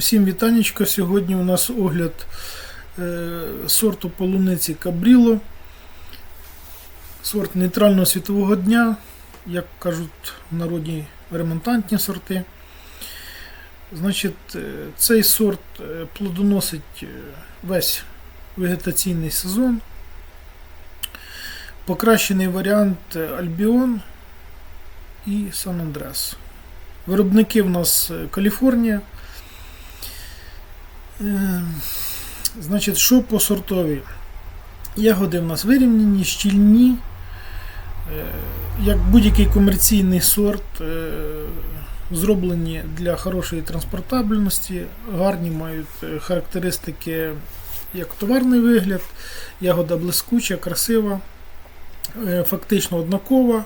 Усім вітанечко. Сьогодні у нас огляд е, сорту полуниці Кабріло. Сорт нейтрального світового дня, як кажуть в народі ремонтантні сорти. Значить, е, цей сорт е, плодоносить весь вегетаційний сезон. Покращений варіант Альбіон і Сан Андрес. Виробники в нас Каліфорнія. Е, Значить, що по сортові? Ягоди в нас вирівняні, щільні. Е, Як будь-який комерційний сорт, е, зроблені для хорошої транспортабельності, гарні мають характеристики як товарний вигляд, ягода блискуча, красива, фактично однакова.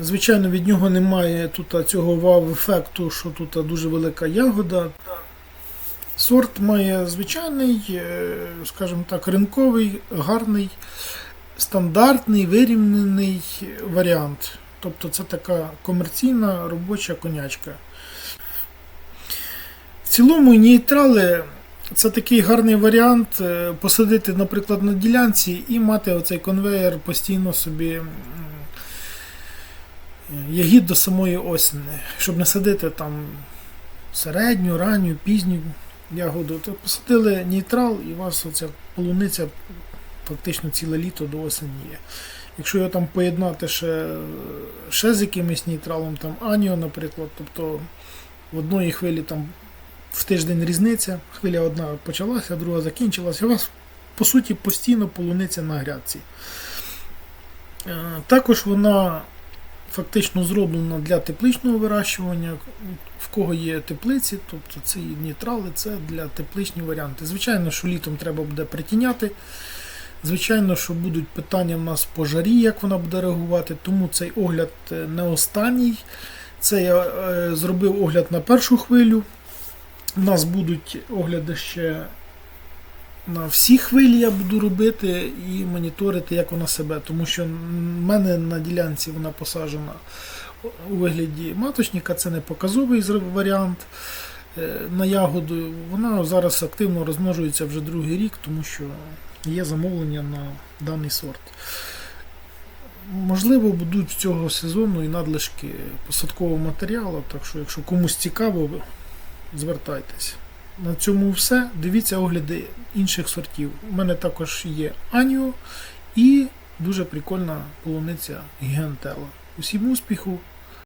Звичайно, від нього немає тут цього вау-ефекту, що тут дуже велика ягода. Сорт має звичайний, е, скажімо так, ринковий, гарний, стандартний, вирівнений варіант. Тобто це така комерційна робоча конячка. В цілому нейтрали це такий гарний варіант е, посадити, наприклад, на ділянці і мати оцей конвейер постійно собі ягід до самої осені, щоб не садити там середню, ранню, пізню ягоду. То посадили нейтрал і у вас оця полуниця фактично ціле літо до осені є. Якщо його там поєднати ще, ще з якимось нейтралом, там Аніо, наприклад, тобто в одної хвилі там в тиждень різниця, хвиля одна почалася, друга закінчилася, у вас по суті постійно полуниця на грядці. Е, Також вона фактично зроблена для тепличного вирощування. В кого є теплиці, тобто ці нейтрали це для тепличні варіанти. Звичайно, що літом треба буде притіняти. Звичайно, що будуть питання в нас по жарі, як вона буде реагувати, тому цей огляд е, не останній. Це я е, зробив огляд на першу хвилю. У нас будуть огляди ще на всі хвилі я буду робити і моніторити, як вона себе. Тому що в мене на ділянці вона посаджена у вигляді маточника, це не показовий варіант е, на ягоду. Вона зараз активно розмножується вже другий рік, тому що є замовлення на даний сорт. Можливо, будуть цього сезону і надлишки посадкового матеріалу, так що, якщо комусь цікаво, звертайтесь. На цьому все. Дивіться огляди інших сортів. У мене також є Аніо і дуже прикольна полуниця Гігантела. Усім успіху!